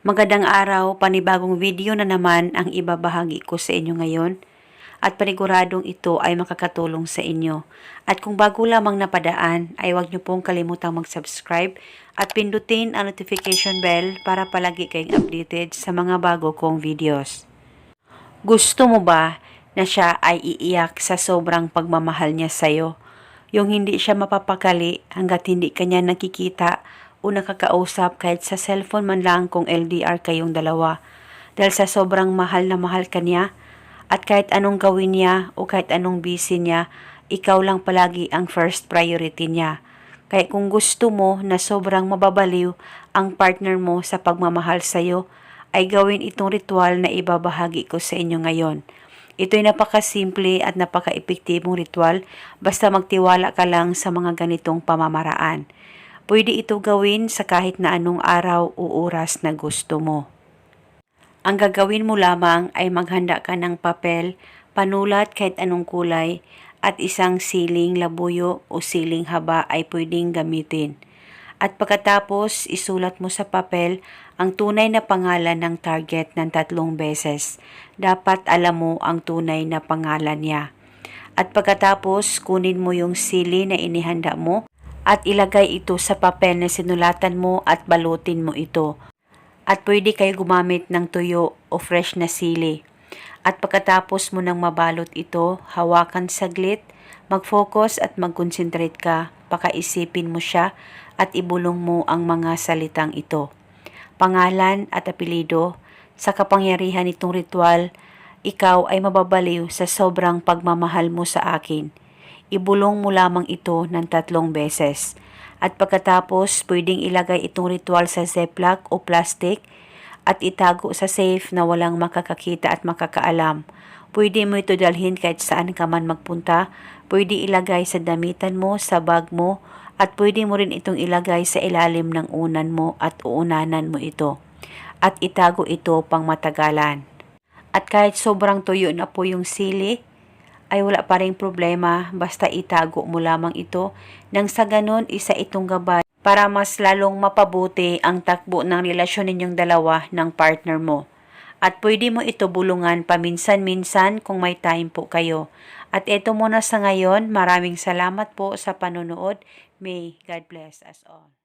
Magandang araw, panibagong video na naman ang ibabahagi ko sa inyo ngayon at paniguradong ito ay makakatulong sa inyo. At kung bago lamang napadaan ay huwag niyo pong kalimutang mag-subscribe at pindutin ang notification bell para palagi kayong updated sa mga bago kong videos. Gusto mo ba na siya ay iiyak sa sobrang pagmamahal niya sa'yo? Yung hindi siya mapapakali hanggat hindi kanya nakikita o nakakausap kahit sa cellphone man lang kung LDR kayong dalawa. Dahil sa sobrang mahal na mahal ka niya at kahit anong gawin niya o kahit anong busy niya, ikaw lang palagi ang first priority niya. Kaya kung gusto mo na sobrang mababaliw ang partner mo sa pagmamahal sa'yo, ay gawin itong ritual na ibabahagi ko sa inyo ngayon. Ito'y napakasimple at napaka-epektibong ritual basta magtiwala ka lang sa mga ganitong pamamaraan. Pwede ito gawin sa kahit na anong araw o oras na gusto mo. Ang gagawin mo lamang ay maghanda ka ng papel, panulat kahit anong kulay, at isang siling labuyo o siling haba ay pwedeng gamitin. At pagkatapos, isulat mo sa papel ang tunay na pangalan ng target ng tatlong beses. Dapat alam mo ang tunay na pangalan niya. At pagkatapos, kunin mo yung sili na inihanda mo at ilagay ito sa papel na sinulatan mo at balutin mo ito. At pwede kayo gumamit ng tuyo o fresh na sili. At pagkatapos mo nang mabalot ito, hawakan saglit, mag-focus at mag-concentrate ka, pakaisipin mo siya at ibulong mo ang mga salitang ito. Pangalan at apelido, sa kapangyarihan nitong ritual, ikaw ay mababaliw sa sobrang pagmamahal mo sa akin. Ibulong mo lamang ito ng tatlong beses. At pagkatapos, pwedeng ilagay itong ritual sa ziplock o plastic at itago sa safe na walang makakakita at makakaalam. Pwede mo ito dalhin kahit saan ka man magpunta. Pwede ilagay sa damitan mo, sa bag mo, at pwede mo rin itong ilagay sa ilalim ng unan mo at uunanan mo ito. At itago ito pang matagalan. At kahit sobrang tuyo na po yung sili, ay wala pa rin problema basta itago mo lamang ito nang sa ganon isa itong gabay para mas lalong mapabuti ang takbo ng relasyon ninyong dalawa ng partner mo. At pwede mo ito bulungan paminsan-minsan kung may time po kayo. At ito muna sa ngayon, maraming salamat po sa panonood. May God bless us all.